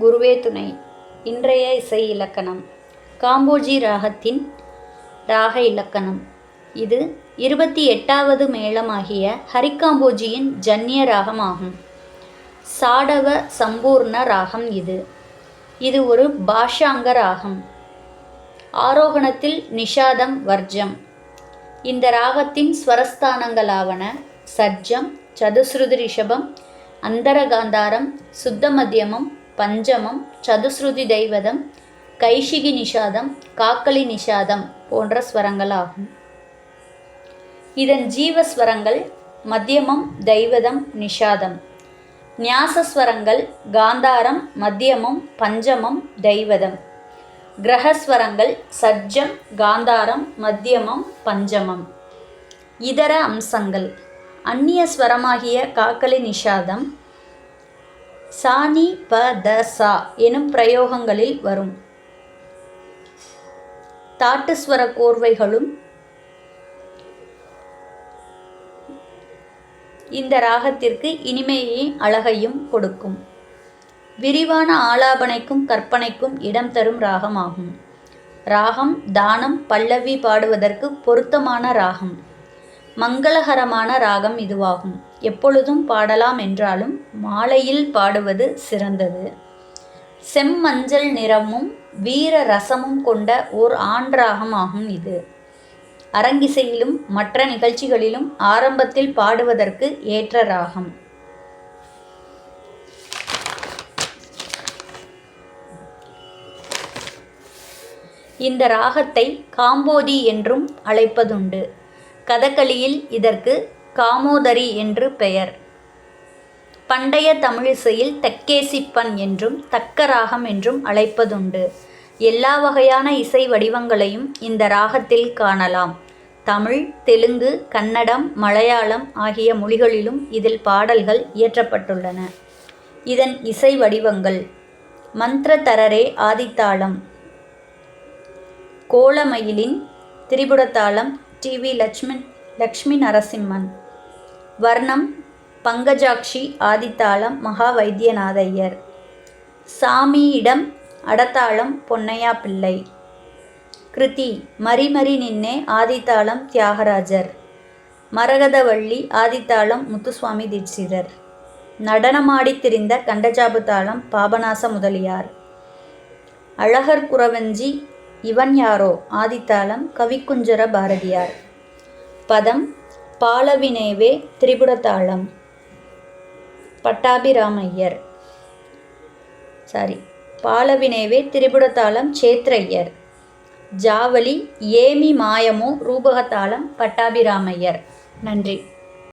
குருவே துணை. இன்றைய இசை இலக்கணம். காம்போஜி ராகத்தின் ராக இலக்கணம். இது இருபத்தி எட்டாவது மேளமாகிய ஹரிகாம்போஜியின் ஜன்னிய ராகமாகும். சாடவ சம்பூர்ண ராகம் இது. இது ஒரு பாஷாங்க ராகம். ஆரோகணத்தில் நிஷாதம் வர்ஜம். இந்த ராகத்தின் ஸ்வரஸ்தானங்களாவன சஜ்ஜம் சதுஸ்ருதி ரிஷபம் அந்தரகாந்தாரம் சுத்த மத்தியமம் பஞ்சமம் சதுஸ்ருதி தெய்வதம் கைஷிகி நிஷாதம் காக்கலி நிஷாதம் போன்ற ஸ்வரங்களாகும். இதன் ஜீவஸ்வரங்கள் மத்தியமம் தெய்வதம் நிஷாதம். நியாசஸ்வரங்கள் காந்தாரம் மத்தியமம் பஞ்சமம் தெய்வதம். கிரகஸ்வரங்கள் சஜ்ஜம் காந்தாரம் மத்தியமம் பஞ்சமம். இதர அம்சங்கள். அந்நிய ஸ்வரமாகிய காக்கலி நிஷாதம் சாணி ப த சா எனும் பிரயோகங்களில் வரும். தாட்டுஸ்வர கோர்வைகளும் இந்த ராகத்திற்கு இனிமையையும் அழகையும் கொடுக்கும். விரிவான ஆலாபனைக்கும் கற்பனைக்கும் இடம் தரும் ராகமாகும். ராகம் தானம் பல்லவி பாடுவதற்கு பொருத்தமான ராகம். மங்களகரமான ராகம் இதுவாகும். எப்பொழுதும் பாடலாம் என்றாலும் மாலையில் பாடுவது சிறந்தது. செம்மஞ்சள் நிறமும் வீர ரசமும் கொண்ட ஓர் ஆண் ராகமாகும் இது. அரங்கிசையிலும் மற்ற நிகழ்ச்சிகளிலும் ஆரம்பத்தில் பாடுவதற்கு ஏற்ற ராகம். இந்த ராகத்தை காம்போதி என்றும் அழைப்பதுண்டு. கதகளியில் இதற்கு காமோதரி என்று பெயர். பண்டைய தமிழிசையில் தெக்கேசிப்பன் என்றும் தக்க ராகம் என்றும் அழைப்பதுண்டு. எல்லா வகையான இசை வடிவங்களையும் இந்த ராகத்தில் காணலாம். தமிழ் தெலுங்கு கன்னடம் மலையாளம் ஆகிய மொழிகளிலும் இதில் பாடல்கள் இயற்றப்பட்டுள்ளன. இதன் இசை வடிவங்கள் மந்திரதரரே ஆதித்தாளம் கோலமயிலின் திரிபுடத்தாளம் டி வி லட்சுமி லக்ஷ்மி நரசிம்மன். வர்ணம் பங்கஜாக்ஷி ஆதித்தாளம் மகா வைத்தியநாதையர் சாமியிடம் அடத்தாளம் பொன்னையா பிள்ளை. கிருதி மரிமரி நின்னே ஆதித்தாளம் தியாகராஜர். மரகதவள்ளி ஆதித்தாளம் முத்துசுவாமி தீட்சிதர். நடனமாடித் திரிந்த கண்டஜாபு தாளம் பாபநாச முதலியார். அழகர் குறவஞ்சி இவன் யாரோ? ஆதித்தாளம் கவிக்குஞ்சர பாரதியார். பதம் பாலவினேவே திரிபுடத்தாளம் பட்டாபிராமையர் சாரி பாலவினேவே திரிபுடத்தாளம் சேத்ரையர் ஜாவலி ஏமி மாயமோ ரூபகத்தாளம் பட்டாபிராமையர் நன்றி.